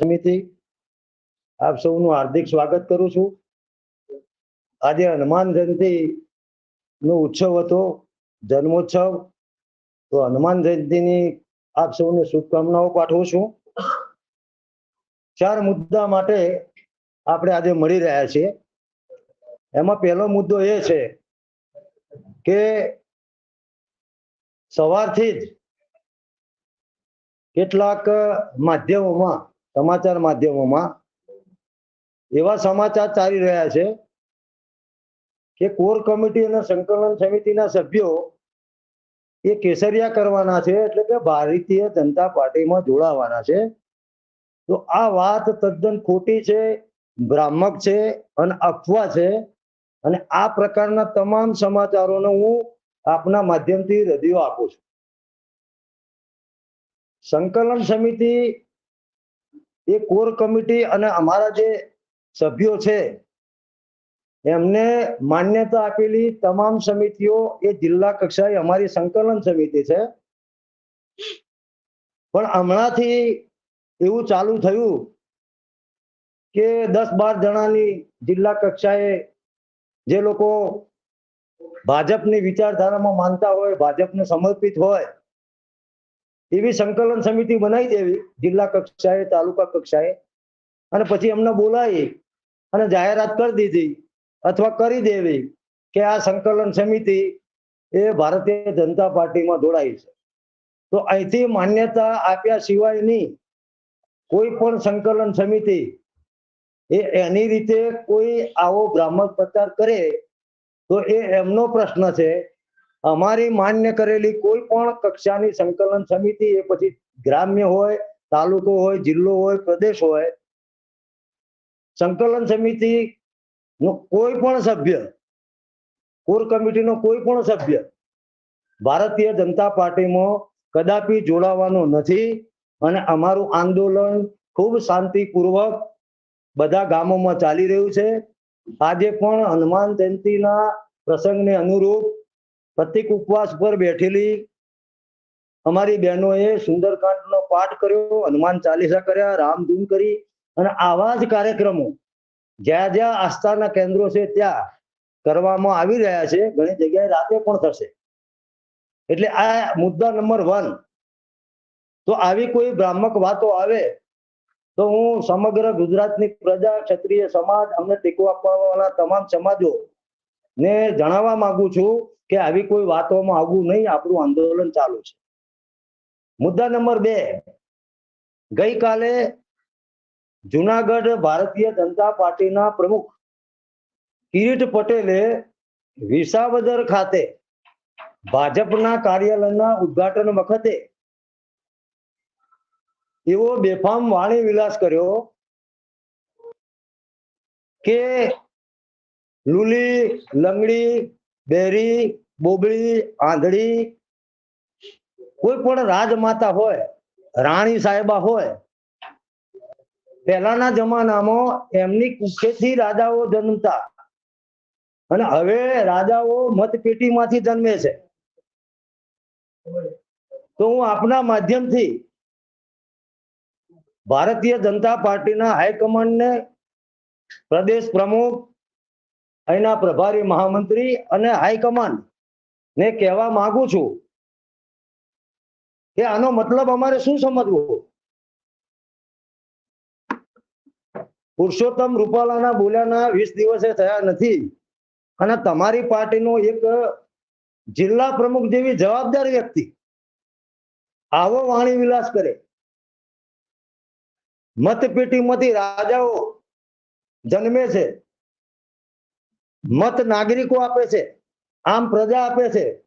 સમિતિ, આપ સૌનું હાર્દિક સ્વાગત કરું છું. આજે હનુમાન જયંતિ નો ઉત્સવ હતો, જન્મોત્સવ. તો હનુમાન જયંતિની આપ સૌને શુભકામનાઓ પાઠવું છું. ચાર મુદ્દા માટે આપણે આજે મળી રહ્યા છીએ. એમાં પહેલો મુદ્દો એ છે કે સવારથી જ કેટલાક માધ્યમોમાં સમાચાર માધ્યમોમાં એવા સમાચાર ચાલી રહ્યા છે કે કોર કમિટી અને સંકલન સમિતિના સભ્યો એ કેસરિયા કરવાના છે એટલે કે ભારતીય જનતા પાર્ટીમાં જોડાવાના છે. તો આ વાત તદ્દન ખોટી છે, ભ્રામક છે અને અફવા છે અને આ પ્રકારના તમામ સમાચારોનો હું આપના માધ્યમથી રદિયો આપું છું. સંકલન સમિતિ એ કોર કમિટી અને અમારા જે સભ્યો છે, એમને માન્યતા આપેલી તમામ સમિતિઓ એ જિલ્લા કક્ષાએ અમારી સંકલન સમિતિ છે. પણ હમણાંથી એવું ચાલુ થયું કે દસ બાર જણાની જિલ્લા કક્ષાએ જે લોકો ભાજપની વિચારધારામાં માનતા હોય, ભાજપને સમર્પિત હોય એવી સંકલન સમિતિ બનાવી દેવી, જિલ્લા કક્ષાએ, તાલુકા કક્ષાએ. અને પછી એમને બોલાવી અને જાહેરાત કરી દીધી અથવા કરી દેવી કે આ સંકલન સમિતિ એ ભારતીય જનતા પાર્ટીમાં જોડાઈ છે. તો અહીંથી માન્યતા આપ્યા સિવાયની કોઈ પણ સંકલન સમિતિ એ એની રીતે કોઈ આવો ભ્રામક પ્રચાર કરે તો એ એમનો પ્રશ્ન છે અમારી માન્ય કરેલી કોઈ પણ કક્ષાની સંકલન સમિતિ, એ પછી ગ્રામ્ય હોય, તાલુકો હોય, જિલ્લો હોય, પ્રદેશ હોય, સંકલન સમિતિ નો કોઈ પણ સભ્ય, કોર કમિટીનો કોઈ પણ સભ્ય ભારતીય જનતા પાર્ટીમાં કદાપી જોડાવાનો નથી અને અમારું આંદોલન ખૂબ શાંતિપૂર્વક બધા ગામોમાં ચાલી રહ્યું છે. આજે પણ હનુમાન જયંતિના પ્રસંગને અનુરૂપ પ્રતિક ઉપવાસ પર બેઠેલી અમારી બહેનોએ સુંદરકાંડનો પાઠ કર્યો, હનુમાન ચાલીસા કર્યા રામધૂન કરી અને આવા જ કાર્યક્રમો જ્યાં જ્યાં આસ્થાના કેન્દ્રો છે ત્યાં કરવામાં આવી રહ્યા છે. ઘણી જગ્યાએ રાતે પણ થશે. એટલે આ મુદ્દા નંબર વન. તો આવી કોઈ ભ્રામક વાતો આવે તો હું સમગ્ર ગુજરાતની પ્રજા, ક્ષત્રિય સમાજ, અમને ટેકો આપવાવાળા તમામ સમાજો ને જણાવવા માંગુ છું કે આવી કોઈ વાતોમાં આવવું નહીં, આપણું આંદોલન ચાલુ છે. મુદ્દા નંબર બે. ગઈકાલે જુનાગઢ ભારતીય જનતા પાર્ટીના પ્રમુખ કિરીટ પટેલે વિસાવદર ખાતે ભાજપના કાર્યાલયના ઉદ્ઘાટન વખતે એવો બેફામ વાણી વિલાસ કર્યો કે લુલી, લંગડી, બેરી બોબળી આંધળી. કોઈ પણ રાજમાતા હોય, રાણી સાહેબા હોય, પહેલાના જમાનામાં એમની કુખેથી રાજાઓ જન્મતા. અને હવે રાજાઓ મતપેટીમાંથી જન્મે છે. તો હું આપના માધ્યમથી ભારતીય જનતા પાર્ટીના હાઈકમાન્ડને પ્રદેશ પ્રમુખ અહીંના પ્રભારી મહામંત્રી અને હાઈકમાન્ડ ને કહેવા માંગુ છું કે આનો મતલબ અમારે શું સમજવું? પુરુષોત્તમ રૂપાલાના બોલ્યાના વીસ દિવસે થયા નથી અને તમારી પાર્ટીનો એક જિલ્લા પ્રમુખ જેવી જવાબદાર વ્યક્તિ આવો વાણી વિલાસ કરે. મતપેટીમાંથી રાજાઓ જન્મે છે. મત નાગરિકો આપે છે. આમ પ્રજા આપે છે.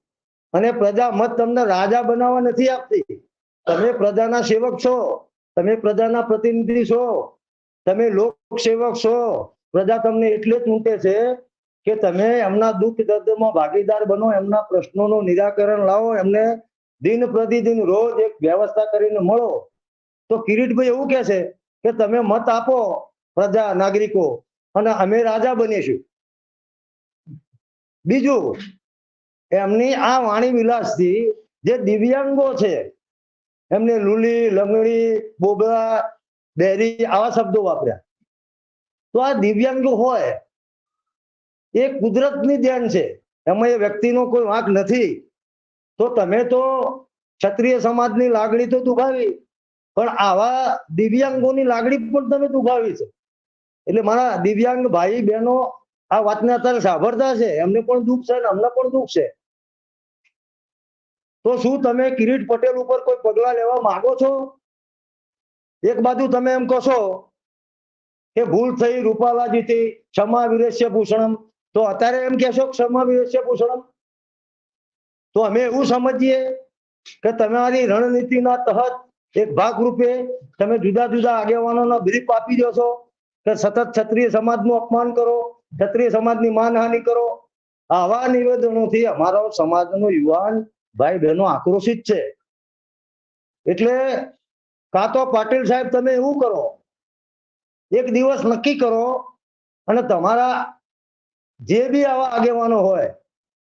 અને પ્રજા મત તમને રાજા બનાવવા નથી આપતી. તમે પ્રજાના સેવક છો. તમે પ્રજાના પ્રતિનિધિ છો. તમે લોકસેવક છો. પ્રજા તમને એટલે જ મૂકે છે કે તમે એમના દુઃખ દર્દમાં ભાગીદાર બનો, એમના પ્રશ્નોનું નિરાકરણ લાવો, એમને દિન પ્રતિદિન રોજ એક વ્યવસ્થા કરીને મળો. તો કિરીટભાઈ એવું કે છે કે તમે મત આપો પ્રજા નાગરિકો અને અમે રાજા બનીશું. બીજું, એમની આ વાણી વિલાસથી જે દિવ્યાંગો છે, એમને લુલી, લંગડી, બોબરા, બેરી આવા શબ્દો વાપર્યા. તો આ દિવ્યાંગ હોય, એ કુદરતની ધ્યાન છે, એમાં એ વ્યક્તિનો કોઈ વાંક નથી. તો તમે તો ક્ષત્રિય સમાજની લાગણી તો દુભાવી, પણ આવા દિવ્યાંગોની લાગણી પણ તમે દુભાવી છે. એટલે મારા દિવ્યાંગ ભાઈ બહેનો આ વાતને અત્યારે સાંભળતા છે એમને પણ દુઃખ છે અને અમને પણ દુઃખ છે. તો શું તમે કિરીટ પટેલ ઉપર કોઈ પગલા લેવા માંગો છો? એક બાજુ તમે એમ કહો કે ભૂલ થઈ રૂપાલાજીથી ક્ષમા વિરેશ્ય ભૂષણમ. તો અત્યારે એમ કહેશો ક્ષમા વિરેશ્ય ભૂષણમ? તો અમે એવું સમજીએ કે તમારી રણનીતિના તહત એક ભાગરૂપે તમે જુદા જુદા આગેવાનોના બ્રીફ આપી દો છો કે સતત ક્ષત્રિય સમાજનું અપમાન કરો ક્ષત્રિય સમાજની માનહાનિ કરો. આવા નિવેદનોથી અમારો સમાજનો યુવાન ભાઈ બહેનો આક્રોશિત છે. એટલે કાં તો પાટીલ સાહેબ તમે એવું કરો, એક દિવસ નક્કી કરો અને તમારા જે બી આવા આગેવાનો હોય,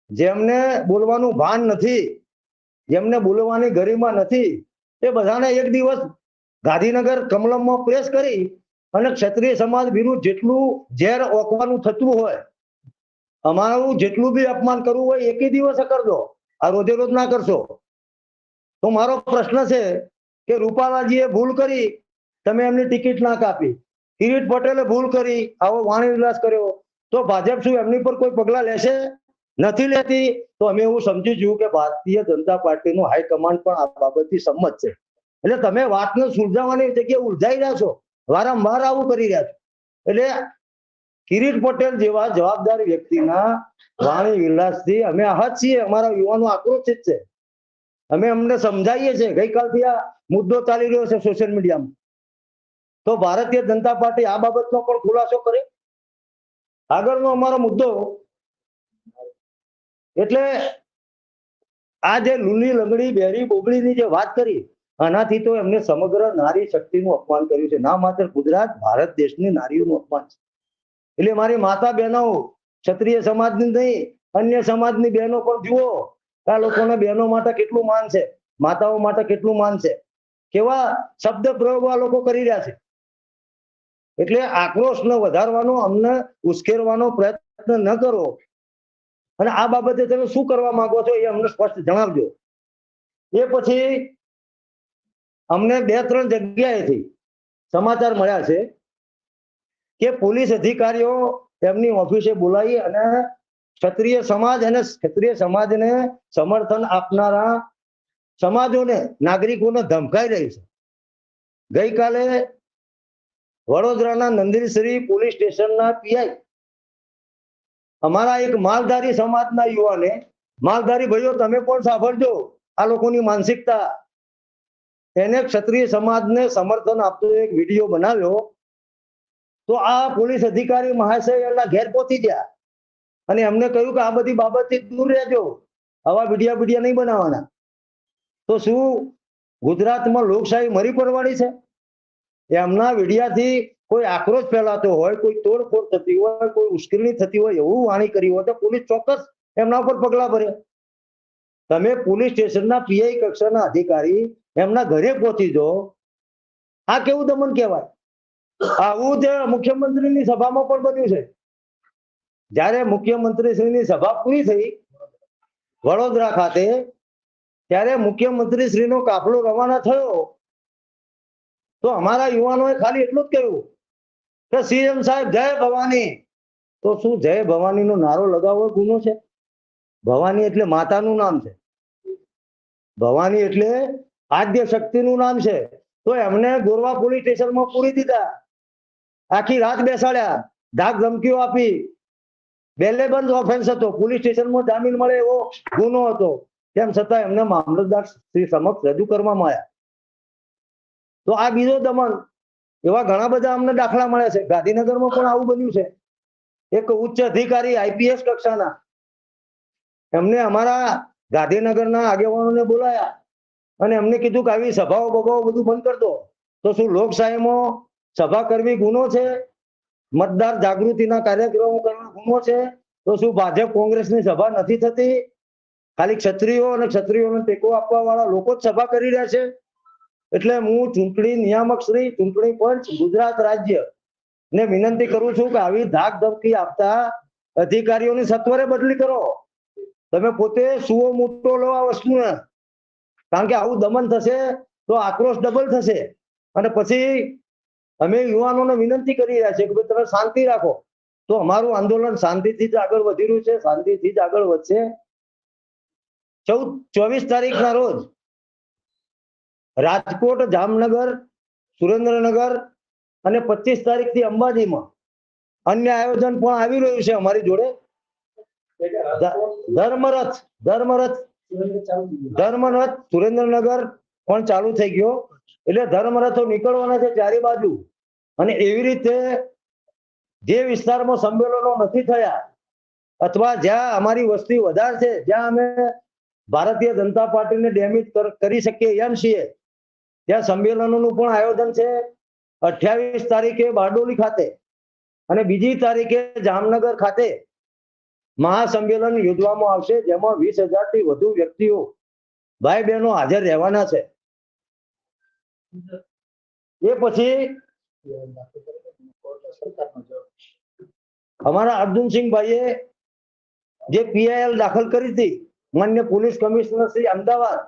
જેમને બોલવાનું ભાન નથી, જેમને બોલવાની ગરિમા નથી, એ બધાને એક દિવસ ગાંધીનગર કમલમમાં પ્રેસ કરી અને ક્ષત્રિય સમાજ વિરુદ્ધ જેટલું ઝેર ઓકવાનું થતું હોય, અમારું જેટલું બી અપમાન કરવું હોય એકી દિવસે કરજો. આ રોજે રોજ ના કરશો. તો મારો પ્રશ્ન છે કે રૂપાલાજીએ ભૂલ કરી, તમે એમની ટિકિટ ના કાપી. કિરીટ પટેલે ભૂલ કરી, આવો વાણી વિલાસ કર્યો. તો ભાજપ શું એમની પર કોઈ પગલા લેશે? નથી લેતી? તો અમે એવું સમજી જયું કે ભારતીય જનતા પાર્ટીનું હાઈકમાન્ડ પણ આ બાબતથી સંમત છે. એટલે તમે વાતને સુલઝાવવાની જગ્યાએ ઉલઝાઈ રહ્યા છો. વારંવાર આવું કરી રહ્યા છો. એટલે કિરીટ પટેલ જેવા જવાબદાર વ્યક્તિના વાણી વિલાસથી અમે આહત છીએ. અમારા યુવાનો આક્રોશિત છે. અમે અમને સમજાવીએ છીએ. ગઈકાલથી આ મુદ્દો ચાલી રહ્યો છે સોશિયલ મીડિયામાં. તો ભારતીય જનતા પાર્ટી આ બાબતનો પણ ખુલાસો કરે? આગળનો અમારો મુદ્દો એટલે આ જે લુલી લંગડી, બેરી, બોબડીની જે વાત કરી આનાથી તો એમને સમગ્ર નારી શક્તિનું અપમાન કર્યું છે. ના માત્ર ગુજરાત, ભારત દેશની નારીઓનું અપમાન છે. એટલે મારી માતા બહેનો, ક્ષત્રિય સમાજની નહીં, અન્ય સમાજની બહેનો પણ જુઓ આ લોકોના બહેનો માટે કેટલું માન છે, માતાઓ માટે કેટલું માન છે. કેવા શબ્દ પ્રયોગો આ લોકો કરી રહ્યા છે. એટલે આક્રોશને વધારવાનો, અમને ઉશ્કેરવાનો પ્રયત્ન ન કરો. અને આ બાબતે તમે શું કરવા માંગો છો એ અમને સ્પષ્ટ જણાવજો. એ પછી અમને બે, ત્રણ જગ્યાએથી સમાચાર મળ્યા છે કે પોલીસ અધિકારીઓ એમની ઓફિસે બોલાવી અને ક્ષત્રિય સમાજ અને ક્ષત્રિય સમાજને સમર્થન આપનારા સમાજોને, નાગરિકોને ધમકાઈ રહી છે. ગઈકાલે વડોદરાના નંદીશ્રી પોલીસ સ્ટેશનના પીઆઈ અમારા એક માલધારી સમાજના યુવાને, માલધારી ભાઈઓ, તમે પણ સાંભળજો આ લોકોની માનસિકતા. એને ક્ષત્રિય સમાજને સમર્થન આપતો એક વીડિયો બનાવ્યો. તો આ પોલીસ અધિકારી મહાશય એમના ઘેર પહોંચી ગયા. અને એમને કહ્યું કે આ બધી બાબતથી દૂર રહેજો. આવા વિડિયા વિડિયા નહીં બનાવવાના. તો શું ગુજરાતમાં લોકશાહી મરી પડવાની છે? એમના વિડિયાથી કોઈ આક્રોશ ફેલાતો હોય, કોઈ તોડફોડ થતી હોય, કોઈ ઉશ્કેરણી થતી હોય એવું વાણી કરી હોય તો પોલીસ ચોક્કસ એમના ઉપર પગલા ભરે. તમે પોલીસ સ્ટેશનના પીઆઈ કક્ષાના અધિકારી એમના ઘરે પહોંચી જો આ કેવું દમન કહેવાય? આવું જે મુખ્યમંત્રીની સભામાં પણ બન્યું છે. જ્યારે મુખ્યમંત્રીશ્રીની સભા પૂરી થઈ વડોદરા ખાતે, ત્યારે મુખ્યમંત્રી શ્રીનો કાફલો રવાના થયો. તો અમારા યુવાનોએ ખાલી એટલું જ કહ્યું કે સીએમ સાહેબ, જય ભવાની. તો શું જય ભવાનીનો નારો લગાવવો ગુનો છે? ભવાની એટલે માતાનું નામ છે. ભવાની એટલે આદ્ય શક્તિનું નામ છે. તો એમને ગોરવા પોલીસ સ્ટેશનમાં પૂરી દીધા. આખી રાત બેસાડ્યા. ધાક ધમકીઓ આપી. બેલેબંધ ઓફેન્સ હતો. પોલીસ સ્ટેશનમાં જામીન મળે એવો ગુનો હતો. તેમ છતાં એમને મામલતદાર શ્રી સમક્ષ રજૂ કરવામાં આવ્યા. તો આ બીજો દમન એવા ઘણા બધા અમને દાખલા મળ્યા છે. ગાંધીનગરમાં પણ આવું બન્યું છે. એક ઉચ્ચ અધિકારી આઈપીએસ કક્ષાના. એમને અમારા ગાંધીનગરના આગેવાનોને બોલાયા. અને એમને કીધું કે આવી સભાઓ બભાઓ બધું બંધ કરી દો. તો શું લોકશાહીમાં સભા કરવી ગુનો છે? મતદાર જાગૃતિના કાર્યક્રમો કરવા ગુનો છે? તો શું ભાજપ કોંગ્રેસની સભા નથી થતી? ખાલી ક્ષત્રિયો અને ક્ષત્રિયોને ટેકો આપવા વાળા લોકો જ સભા કરી રહ્યા છે? એટલે હું ચૂંટણી નિયામક શ્રી, ચૂંટણી પંચ, ગુજરાત રાજ્ય ને વિનંતી કરું છું કે આવી ધાક ધમકી આપતા અધિકારીઓની સત્વરે બદલી કરો. તમે પોતે સુઓ, મોટો લો આ વસ્તુને. કારણ કે આવું દમન થશે તો આક્રોશ ડબલ થશે. અને પછી અમે યુવાનોને વિનંતી કરી રહ્યા છીએ કે ભાઈ તમે શાંતિ રાખો. તો અમારું આંદોલન શાંતિથી જ આગળ વધી રહ્યું છે, શાંતિથી જ આગળ વધશે. ચૌદ, ચોવીસ તારીખના રોજ રાજકોટ, જામનગર, સુરેન્દ્રનગર અને પચીસ તારીખથી અંબાજીમાં અન્ય આયોજન પણ આવી રહ્યું છે અમારી જોડે. ધર્મરથ ધર્મરથ ધર્મરથ સુરેન્દ્રનગર પણ ચાલુ થઈ ગયો. એટલે ધર્મરથો નીકળવાના છે ચારે બાજુ. અને એવી રીતે જે વિસ્તારમાં સંમેલનો નથી થયા, અથવા જ્યાં અમારી વસ્તી વધારે છે, જ્યાં અમે ભારતીય જનતા પાર્ટીને ડેમેજ કરી શકીએ એમ છીએ, ત્યાં સંમેલનોનું પણ આયોજન છે અઠ્યાવીસ તારીખે બારડોલી ખાતે અને બીજી તારીખે જામનગર ખાતે. મહાસંમેલન યોજવામાં આવશે, જેમાં વીસથી વધુ વ્યક્તિઓ ભાઈ બહેનો હાજર રહેવાના છે. એ પછી અમારા અર્જુનસિંહ ભાઈએ જે પીઆઈએલ દાખલ કરી હતી, માન્ય પોલીસ કમિશનર શ્રી અમદાવાદ,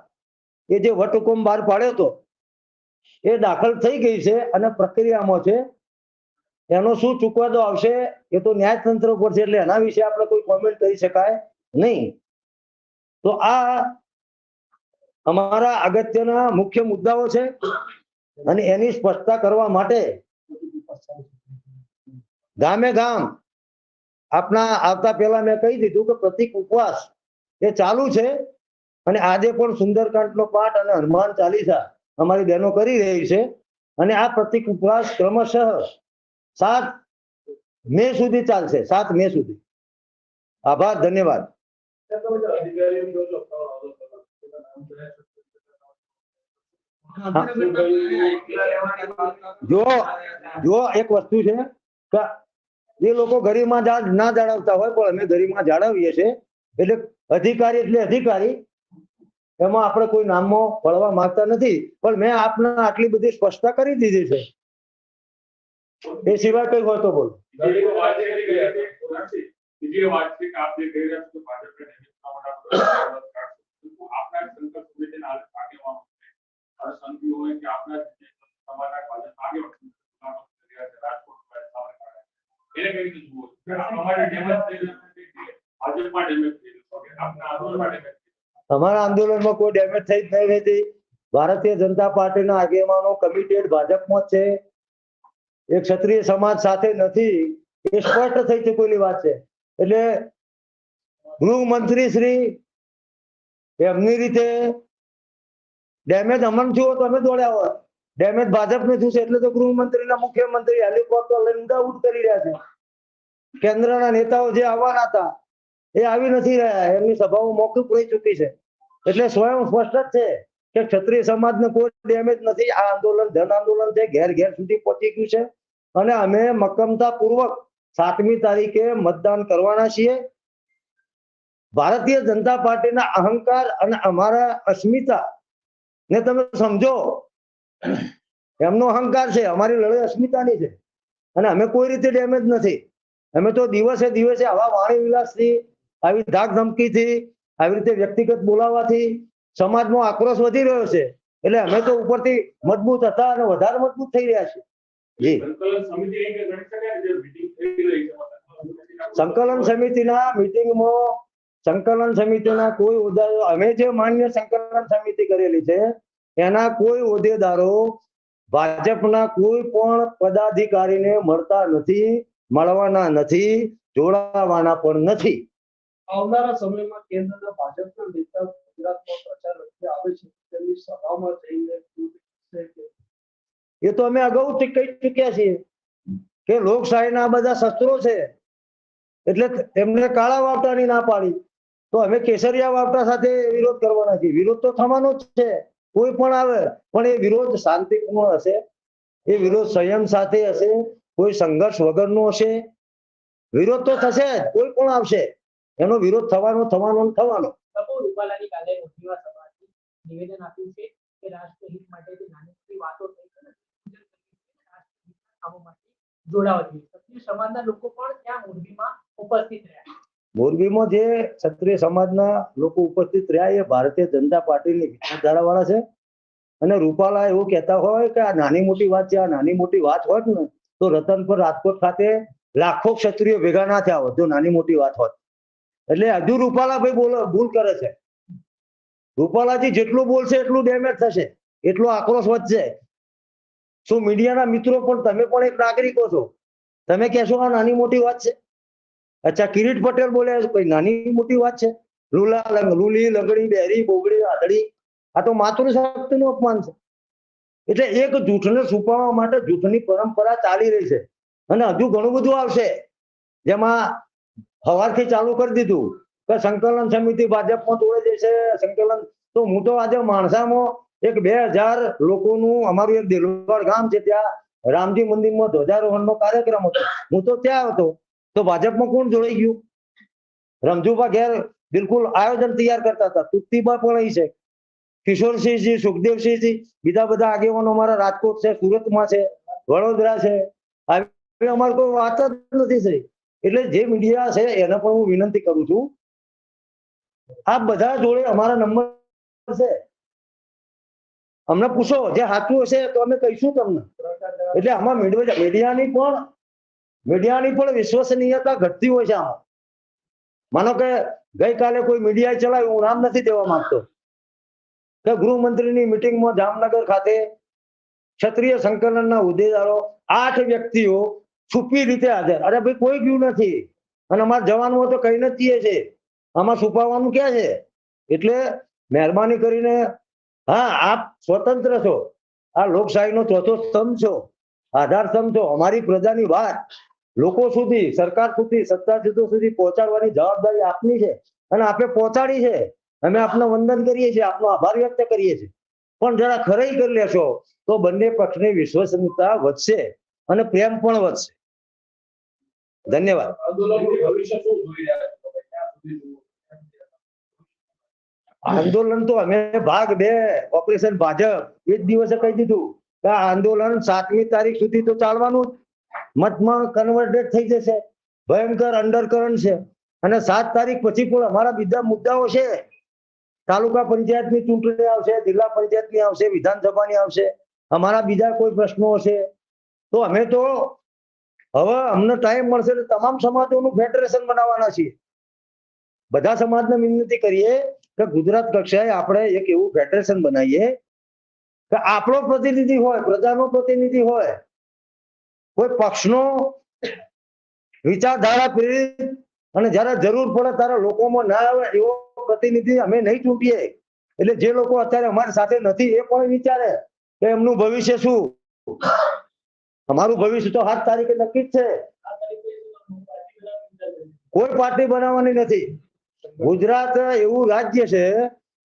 એ જે વટહુકમ બહાર પાડ્યો હતો, એ દાખલ થઈ ગઈ છે અને પ્રક્રિયામાં છે. એનો શું ચુકાદો આવશે એ તો ન્યાયતંત્ર ઉપર છે એટલે એના વિશે આપણે કોઈ કોમેન્ટ કરી શકાય નહીં. તો આ અમારા અગત્યના મુખ્ય મુદ્દાઓ છે અને એની સ્પષ્ટતા કરવા માટે ગામે ગામ આપના આવતા પહેલા મેં કહી દીધું કે પ્રતિક ઉપવાસ એ ચાલુ છે અને આજે પણ સુંદરકાંડનો પાઠ અને હનુમાન ચાલીસા અમારી બહેનો કરી રહી છે અને આ પ્રતિક ઉપવાસ ક્રમશઃ સાત મે સુધી ચાલશે, સાત મે સુધી. આભાર, ધન્યવાદ. જો જો એક વસ્તુ છે કે એ લોકો ગરીબમાં ના જાળવતા હોય, પણ અમે ગરીબમાં જાળવીએ છીએ, એટલે અધિકારી એટલે અધિકારી, એમાં આપણે કોઈ નામમાં પડવા માંગતા નથી. પણ મેં આપને આટલી બધી સ્પષ્ટતા કરી દીધી છે. એ સિવાય કઈ હોય તો બોલો. બીજી વાત છે કે બીજી એક વાત છે કે આપ જે કહી રહ્યા છો ભાજપને આપના સંકલ્પ સમિતિના આગેવાનો છે. અને સંઘી હોય કે આપના તમારા ભાજપ આગેવાનો છે, રાજકોટ એને કઈ રીતે જુઓ? અમારે ડેમેજ થઈ રહ્યું ભાજપમાં ડેમેજ થઈ રહ્યું છે આપના આંદોલનમાં ડેમેજ? અમારા આંદોલનમાં કોઈ ડેમેજ થઈ જ નહીં હતી ભારતીય જનતા પાર્ટીના આગેવાનો કમિટેડ ભાજપમાં છે. એ ક્ષત્રિય સમાજ સાથે નથી, એ સ્પષ્ટ થઈ ચૂકેલી વાત છે. એટલે ગૃહમંત્રી શ્રી એમની રીતે ડેમેજ અમન થયું તો અમે દોડ્યા હોત. ડેમેજ ભાજપને થયું છે એટલે તો ગૃહમંત્રીના મુખ્યમંત્રી હેલિકોપ્ટર લઈને ઉડાઉટ કરી રહ્યા છે. કેન્દ્રના નેતાઓ જે આવવાના હતા, એ આવી નથી રહ્યા. એમની સભાઓ મોકૂફ રહી ચૂકી છે. એટલે સ્વયં સ્પષ્ટ જ છે કે ક્ષત્રિય સમાજને કોઈ ડેમેજ નથી. આ આંદોલન, જન આંદોલન છે, ઘેર ઘેર સુધી પહોંચી ગયું છે. અને અમે મક્કમતા પૂર્વક સાતમી તારીખે મતદાન કરવાના છીએ. ભારતીય જનતા પાર્ટીના અહંકાર અને અમારા અસ્મિતા ને તમે સમજો, એમનો અહંકાર છે, અમારી લડાઈ અસ્મિતાની છે. અને અમે કોઈ રીતે ડેમેજ નથી. અમે તો દિવસે દિવસે આવા વાણી વિલાસથી આવી ધાક ધમકીથી આવી રીતે વ્યક્તિગત બોલાવવાથી સમાજમાં આક્રોશ વધી રહ્યો છે. એટલે અમે તો ઉપરથી મજબૂત હતા અને વધારે મજબૂત થઈ રહ્યા છીએ. જી. સંકલન સમિતિના મિટિંગમાં સંકલન સમિતિના કોઈ હોદ્દેદારો અમે જે માન્ય સંકલન સમિતિ કરેલી છે એના કોઈ હોદ્દેદારો ભાજપના કોઈ પણ પદાધિકારીને મળતા નથી મળવાના નથી જોડાવાના પણ નથી. આવનારા સમયમાં કેન્દ્રના ભાજપના નેતા ગુજરાતમાં પ્રચાર આવે છે તેમની સભામાં જઈને એ તો અમે અગાઉથી કહી ચુક્યા છીએ કે લોકશાહીના બધા શસ્ત્રો છે, એટલે એમને કાળા વાવટાની ના પાડી. તો અમે કેસરિયા વાવટા સાથે વિરોધ કરવાના છીએ. વિરોધ તો થવાનો જ છે, કોઈ પણ આવે, પણ એ વિરોધ શાંતિપૂર્ણ હશે, એ વિરોધ સંયમ સાથે હશે, કોઈ સંઘર્ષ વગરનો હશે. વિરોધ તો થશે જ, કોઈ પણ આવશે. એનો વિરોધ થવાનો થવાનો થવાનો. નિવેદન આપ્યું છે કે રાષ્ટ્રહિત માટે નાની વાતો થઈ છે ને, પૂજન કરવી જોઈએ, રાષ્ટ્રહિતના મોરબીમાં જે ક્ષત્રિય સમાજના લોકો ઉપસ્થિત રહ્યા, એ ભારતીય જનતા પાર્ટીની વિચારધારા વાળા છે. અને રૂપાલા એવું કહેતા હોય કે આ નાની મોટી વાત છે, આ નાની મોટી વાત હોત ને, તો રતનપુર રાજકોટ ખાતે લાખો ક્ષત્રિયો ભેગા ના થયા હોત, જો નાની મોટી વાત હોત. એટલે હજુ રૂપાલા ભાઈ બોલો, ભૂલ કરે છે. રૂપાલાજી જેટલું બોલશે એટલું ડેમેજ થશે. એટલો આક્રોશ વધશે. શું મીડિયાના મિત્રો પણ તમે પણ એક નાગરિકો છો? તમે કહેશો આ નાની મોટી વાત છે? અચ્છા, કિરીટ પટેલ બોલ્યા છે નાની મોટી વાત છે? લુલા લુલી, લંગડી, બેરી, બોગડી આદળી આ તો માતૃશક્તિનું અપમાન છે. એટલે એક જૂઠને છુપાવવા માટે જૂઠની પરંપરા ચાલી રહી છે. અને હજુ ઘણું બધું આવશે. જેમાં સવારથી ચાલુ કરી દીધું કે સંકલન સમિતિ ભાજપમાં તોડે જશે સંકલન તો હું તો આજે માણસામાં એક બે હજાર લોકોનું અમારું એક દેલવાડ ગામ છે, ત્યાં રામજી મંદિરમાં ધ્વજારોહણનો કાર્યક્રમ હતો. હું તો ત્યાં હતો. તો ભાજપમાં કોણ જોડાઈ ગયું? રમજુભા ઘેર બિલકુલ આયોજન તૈયાર કરતા હતા. તુક્તિબા પણ અહીં છે. કિશોરસિંહજી, સુખદેવસિંહજી, બીજા બધા આગેવાનો અમારા રાજકોટ છે, સુરતમાં છે, વડોદરા છે. આવી અમારે કોઈ વાત જ નથી થઈ. એટલે જે મીડિયા છે, એને પણ હું વિનંતી કરું છું. આ બધા જોડે અમારા નંબર છે. અમને પૂછો, જે સાચું હશે તો અમે કહીશું તમને. એટલે આમાં મીડિયા મીડિયાની પણ મીડિયાની પણ વિશ્વસનીયતા ઘટતી હોય છે આમાં. માનો કે ગઈકાલે કોઈ મીડિયાએ ચલાવ્યું, હું નામ નથી દેવા માંગતો. કે ગૃહમંત્રીની મિટિંગમાં જામનગર ખાતે ક્ષત્રિય સંકલનના હોદ્દેદારો આઠ વ્યક્તિઓ છુપી રીતે હાજર. અરે ભાઈ, કોઈ ગયું નથી. અને અમારા જવાનો તો કઈ નથી છે. આમાં છુપાવવાનું ક્યાં છે? એટલે મહેરબાની કરીને હા, આપ સ્વતંત્ર છો. આ લોકશાહીનો ચોથો સ્તંભ છો. આધાર સ્તંભ છો. અમારી પ્રજાની વાત લોકો સુધી, સરકાર સુધી, સત્તાધીશો સુધી પહોંચાડવાની જવાબદારી આપની છે અને આપણે પહોંચાડી છે. અમે આપને વંદન કરીએ છીએ, આપનો આભાર વ્યક્ત કરીએ છીએ. પણ જરા ખરાઈ કરી લેશો તો બંને પક્ષની વિશ્વસનીયતા વધશે અને પ્રેમ પણ વધશે. ધન્યવાદ આંદોલનનું ભવિષ્ય શું જોઈ રહ્યા છો તમે? ક્યાં સુધી જોવું? આંદોલન તો અમે ભાગ બે, ઓપરેશન ભાજપ, એ જ દિવસે કહી દીધું કે આંદોલન સાતમી તારીખ સુધી તો ચાલવાનું જ. મતમાં કન્વર્ટેડ થઈ જશે. ભયંકર અંડરકરન્ટ છે. અને સાત તારીખ પછી પણ અમારા બીજા મુદ્દાઓ છે. તાલુકા પંચાયતની ચૂંટણી આવશે, જિલ્લા પંચાયતની આવશે, વિધાનસભાની આવશે. અમારા બીજા કોઈ પ્રશ્નો હશે. તો અમે તો હવે અમને ટાઈમ મળશે તમામ સમાજોનું ફેડરેશન બનાવવાના છીએ. બધા સમાજને વિનંતી કરીએ કે ગુજરાત કક્ષાએ આપણે એક એવું ફેડરેશન બનાવીએ કે આપણો પ્રતિનિધિ હોય, પ્રજાનો પ્રતિનિધિ હોય, કોઈ પક્ષનો વિચારધારા પ્રેરિત અને જ્યારે જરૂર પડે ત્યારે લોકોમાં ના આવે એવો પ્રતિનિધિ અમે નહીં ચૂંટીએ. એટલે જે લોકો અત્યારે અમારી સાથે નથી એ પણ વિચારે કે એમનું ભવિષ્ય શું? અમારું ભવિષ્ય તો સાત તારીખે નક્કી જ છે. કોઈ પાર્ટી બનાવવાની નથી. ગુજરાત એવું રાજ્ય છે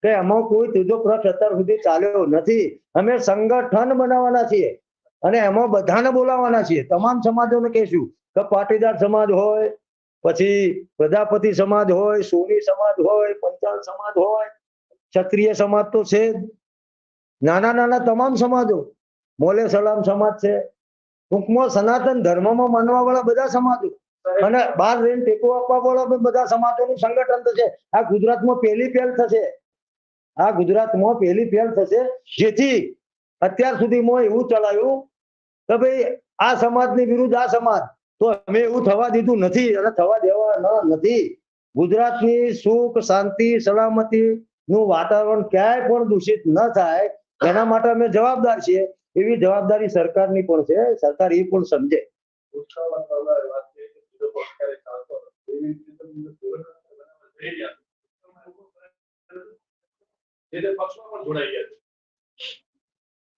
કે એમાં કોઈ ત્રીજો પ્રશ્ન અત્યાર સુધી ચાલ્યો નથી. અમે સંગઠન બનાવવાના છીએ અને એમાં બધાને બોલાવવાના છીએ. તમામ સમાજોને કહેશું કે પાટીદાર સમાજ હોય, પછી પ્રજાપતિ સમાજ હોય, સોની સમાજ હોય, પંચાલ સમાજ હોય, ક્ષત્રિય સમાજ તો છે નાના નાના તમામ સમાજો. મોલે સલામ સમાજ છે. ટૂંકમાં સનાતન ધર્મમાં માનવા વાળા બધા સમાજો. અને બહાર રહીને ટેકો આપવા વાળા બધા સમાજોનું સંગઠન થશે. આ ગુજરાતમાં પહેલી પહેલ થશે. આ ગુજરાતમાં પહેલી પહેલ થશે. જેથી અત્યાર સુધીમાં એવું ચલાવ્યું કે ભાઈ, આ સમાજની વિરુદ્ધ આ સમાજ. તો અમે એવું થવા દીધું નથી અને થવા દેવા નથી. ગુજરાતની સુખ, શાંતિ સલામતી નું વાતાવરણ ક્યાંય પણ દૂષિત ન થાય, એના માટે અમે જવાબદાર છીએ. એવી જવાબદારી સરકારની પણ છે. સરકાર એ પણ સમજે.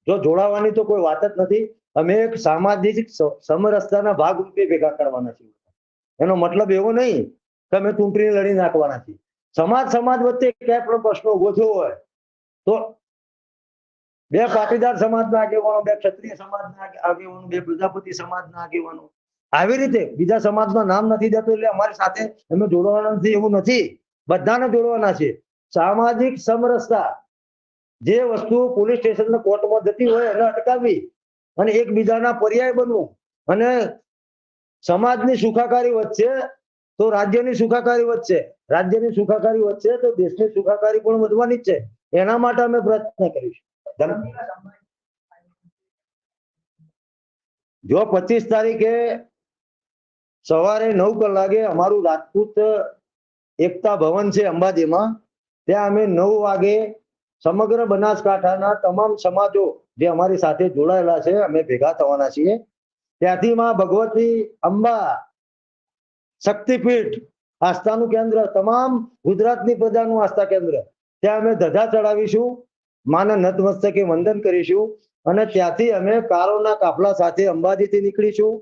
જે જોડાવાની તો કોઈ વાત જ નથી, અમે એક સામાજિક સમરસતાના ભાગ રૂપે ભેગા કરવાના છીએ. એનો મતલબ એવો નહીં કે અમે ચૂંટણી લડી નાખવાના છીએ. સમાજ સમાજ વચ્ચે ક્યાંય પણ પ્રશ્નો ઊભો હોય, તો બે પાટીદાર સમાજના આગેવાનો, બે ક્ષત્રિય સમાજના આગે- આગેવાનો, બે પ્રજાપતિ સમાજના આગેવાનો આવી રીતે બીજા સમાજમાં નામ નથી દેતું એટલે અમારી સાથે અમે જોડવાના નથી, એવું નથી. બધાને જોડવાના છે. સામાજિક સમરસતા જે વસ્તુ પોલીસ સ્ટેશન કોર્ટમાં જતી હોય એને અટકાવવી અને એકબીજાના પર્યાય બનવું અને સમાજની સુખાકારી વધશે તો રાજ્યની સુખાકારી વધશે. રાજ્યની સુખાકારી વધશે તો દેશની સુખાકારી પણ વધવાની જ છે. એના માટે અમે પ્રયત્ન કરીશું. જો પચીસ તારીખે સવારે નવ કલાકે અમારું રાજપૂત એકતા ભવન છે અંબાજીમાં. ત્યાં અમે નવ વાગે સમગ્ર બનાસકાંઠાના તમામ સમાજો જે અમારી સાથે જોડાયેલા છે, અમે ભેગા થવાના છીએ. ત્યાંથી માં ભગવતી અંબા શક્તિપીઠ આસ્થાનું કેન્દ્ર, તમામ ગુજરાતની પ્રજાનું આસ્થા કેન્દ્ર. ત્યાં અમે ધજા ચડાવીશું, માને નતમસ્તકે વંદન કરીશું અને ત્યાંથી અમે કારોના કાફલા સાથે અંબાજીથી નીકળીશું.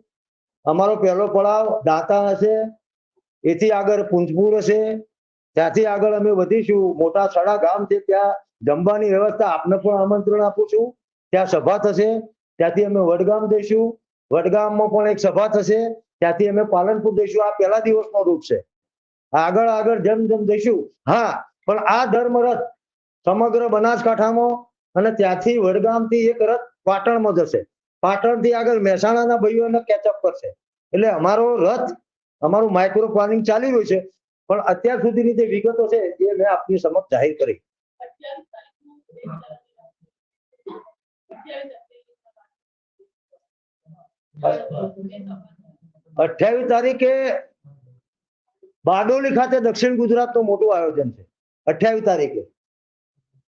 અમારો પહેલો પડાવ દાંતા હશે, એથી આગળ પુંજપુર હશે, ત્યાંથી આગળ અમે વધીશું. મોટા સડા ગામ છે ત્યાં. જમવાની વ્યવસ્થા આપને પણ આમંત્રણ આપું છું. ત્યાં સભા થશે, ત્યાંથી અમે વડગામ જઈશું. વડગામમાં પણ એક સભા થશે, ત્યાંથી અમે પાલનપુર જઈશું. આ પહેલા દિવસનો રૂપ છે. આગળ આગળ જેમ જેમ જઈશું. હા, પણ આ ધર્મ રથ સમગ્ર બનાસકાંઠામાં અને ત્યાંથી વડગામથી એક રથ પાટણમાં જશે. પાટણથી આગળ મહેસાણાના ભાઈઓને કેચઅપ કરશે. એટલે અમારો રથ, અમારું માઇક્રો પ્લાનિંગ ચાલી રહ્યું છે. પણ અત્યાર સુધીની જે વિગતો છે એ મેં આપની સમક્ષ જાહેર કરી. અઠ્યાવીસ તારીખે બારડોલી ખાતે દક્ષિણ ગુજરાતનું મોટું આયોજન છે. અઠ્યાવીસ તારીખે.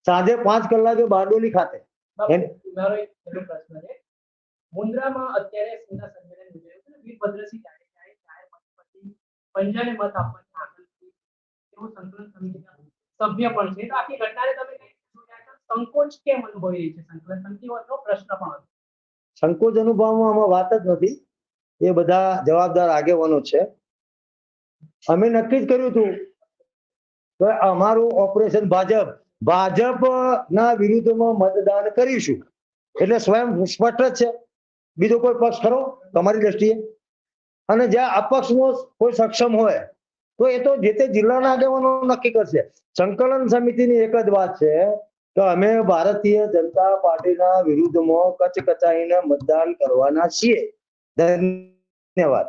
સાંજે પાંચ કલાકે બારડોલી ખાતે. મારો એક પ્રશ્ન છે. મુન્દ્રામાં અત્યારે સેના સંમેલન યોજાયું છે વીરભદ્રસિંહ જાડેજાએ જાહેર મંચ પરથી પંજાને મત આપવાની આગળ. તેઓ સંકલન સમિતિના સભ્ય પણ છે. તો આખી ઘટનાને તમે? સંકોચ કેમ અનુભવી રહી છે? સંકલન સમિતિનો પ્રશ્ન પણ હતો. સંકોચ અનુભવમાં આમાં વાત જ નથી. એ બધા જવાબદાર આગેવાનો છે. અમે નક્કી જ કર્યું હતું કે અમારું ઓપરેશન ભાજપ ભાજપ ના વિરુદ્ધમાં મતદાન કરીશું. એટલે સ્વયં સ્પષ્ટ જ છે. બીજો કોઈ પક્ષ ખરો? તમારી દ્રષ્ટિએ? અને જ્યાં અપક્ષમાં કોઈ સક્ષમ હોય, તો એ તો જે તે જિલ્લાના આગેવાનો નક્કી કરશે. સંકલન સમિતિની એક જ વાત છે કે અમે ભારતીય જનતા પાર્ટીના વિરુદ્ધમાં કચ કચાઈને મતદાન કરવાના છીએ. ધન્યવાદ.